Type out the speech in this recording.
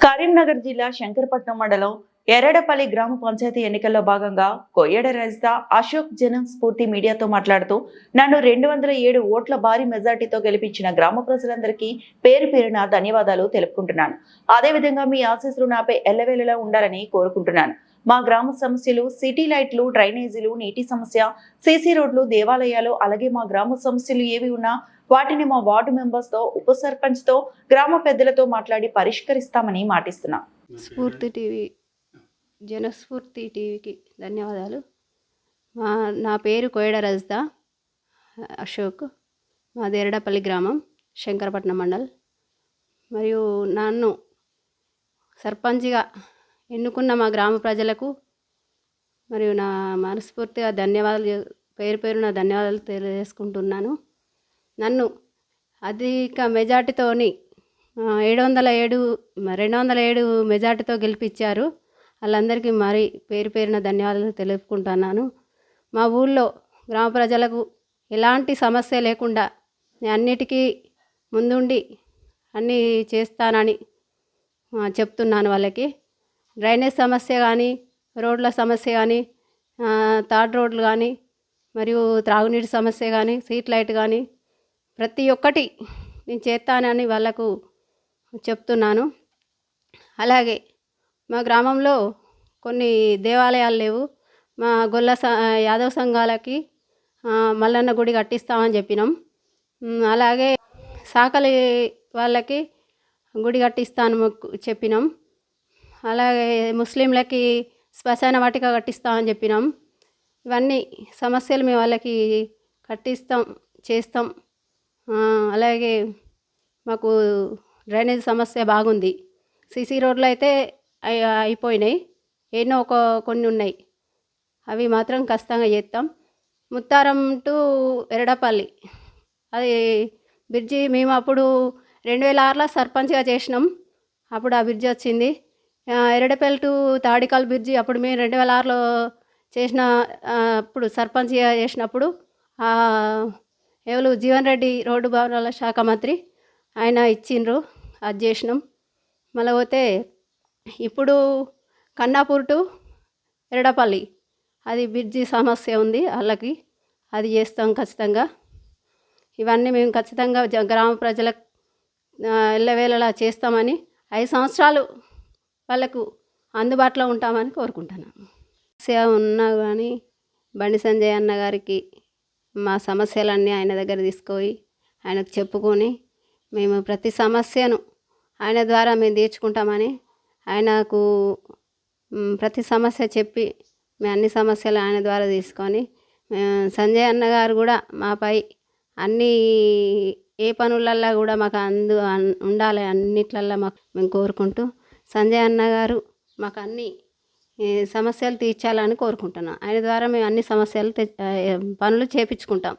కరీంనగర్ జిల్లా శంకరపట్నం మండలం ఎర్రడపల్లి గ్రామ పంచాయతీ ఎన్నికల్లో భాగంగా కొయ్యడ రజిత అశోక్ జనం స్ఫూర్తి మీడియాతో మాట్లాడుతూ నన్ను రెండు వందల ఏడు ఓట్ల భారీ మెజార్టీతో గెలిపించిన గ్రామ ప్రజలందరికీ పేరు పేరున ధన్యవాదాలు తెలుపుకుంటున్నాను. అదేవిధంగా మీ ఆశీస్సులు నాపై ఎల్లవేళలా ఉండాలని కోరుకుంటున్నాను. మా గ్రామ సమస్యలు సిటీ లైట్లు డ్రైనేజీలు నీటి సమస్య సీసీ రోడ్లు దేవాలయాలు అలాగే మా గ్రామ సమస్యలు ఏవి ఉన్నా వాటిని మా వార్డు మెంబర్స్తో ఉప సర్పంచ్తో గ్రామ పెద్దలతో మాట్లాడి పరిష్కరిస్తామని మాటిస్తున్నాం. స్ఫూర్తి టీవీ జనస్ఫూర్తి టీవీకి ధన్యవాదాలు. మా నా పేరు కోయడ రజిత అశోక్. మా దేరడపల్లి గ్రామం శంకరపట్నం మండల్. మరియు నన్ను సర్పంచ్గా ఎన్నుకున్న మా గ్రామ ప్రజలకు మరియు నా మనస్ఫూర్తిగా ధన్యవాదాలు పేరు పేరు పేరున ధన్యవాదాలు తెలియజేసుకుంటున్నాను. నన్ను అధిక మెజార్టీతోని ఏడు వందల ఏడు రెండు వందల ఏడు మెజార్టీతో గెలిపించారు వాళ్ళందరికీ మరి పేరు పేరున ధన్యవాదాలు తెలుపుకుంటున్నాను. మా ఊళ్ళో గ్రామ ప్రజలకు ఎలాంటి సమస్య లేకుండా నేను అన్నిటికీ ముందుండి అన్నీ చేస్తానని చెప్తున్నాను వాళ్ళకి. డ్రైనేజ్ సమస్య కానీ రోడ్ల సమస్య కానీ తాడ్ రోడ్లు కానీ మరియు త్రాగునీటి సమస్య కానీ సీట్ లైట్ కానీ ప్రతి ఒక్కటి నేను చేస్తానని వాళ్ళకు చెప్తున్నాను. అలాగే మా గ్రామంలో కొన్ని దేవాలయాలు లేవు. మా గొల్ల స యాదవ సంఘాలకి మల్లన్న గుడి కట్టిస్తామని చెప్పినాం. అలాగే సాకలి వాళ్ళకి గుడి కట్టిస్తాను చెప్పినాం. అలాగే ముస్లింలకి శ్మశాన వాటిక కట్టిస్తామని చెప్పినాం. ఇవన్నీ సమస్యలు మేము వాళ్ళకి కట్టిస్తాం చేస్తాం. అలాగే మాకు డ్రైనేజ్ సమస్య బాగుంది. సీసీ రోడ్లు అయితే అయిపోయినాయి. ఎన్నో ఒక కొన్ని ఉన్నాయి. అవి మాత్రం ఖచ్చితంగా చేస్తాం. ముత్తారం టు ఎరడపల్లి. అది బ్రిడ్జి మేము అప్పుడు రెండు వేల ఆరులో సర్పంచ్గా చేసినాం. అప్పుడు ఆ బ్రిడ్జి వచ్చింది. ఎరడపల్లి టు తాడికాల్ బ్రిడ్జి అప్పుడు మేము రెండు వేల ఆరులో చేసిన అప్పుడు సర్పంచ్గా చేసినప్పుడు ఎవరు జీవన్ రెడ్డి రోడ్డు భవనాల శాఖ మంత్రి ఆయన ఇచ్చిండ్రు అది చేసినాం. మళ్ళీ పోతే ఇప్పుడు కన్నాపూర్ టు ఎరడపల్లి అది బ్రిడ్జి సమస్య ఉంది వాళ్ళకి అది చేస్తాం ఖచ్చితంగా. ఇవన్నీ మేము ఖచ్చితంగా జ- గ్రామ ప్రజలకు ఎల్లవేళలా చేస్తామని ఐదు సంవత్సరాలు వాళ్ళకు అందుబాటులో ఉంటామని కోరుకుంటున్నాను సేవ ఉన్నా కానీ బండి సంజయ్ అన్న గారికి మా సమస్యలన్నీ ఆయన దగ్గర తీసుకుపోయి ఆయనకు చెప్పుకొని మేము ప్రతి సమస్యను ఆయన ద్వారా మేము తీర్చుకుంటామని ఆయనకు ప్రతి సమస్య చెప్పి మేము అన్ని సమస్యలు ఆయన ద్వారా తీసుకొని మేము సంజయ్ అన్న గారు కూడా మాపై అన్ని ఏ పనులల్లో కూడా మాకు అందు ఉండాలి అన్నిట్లల్లో మాకు మేము కోరుకుంటూ సంజయ్ అన్న గారు మాకు అన్నీ సమస్యలు తీర్చాలని కోరుకుంటున్నాను. ఆయన ద్వారా మేము అన్ని సమస్యలు తె- పనులు చేపించుకుంటాం.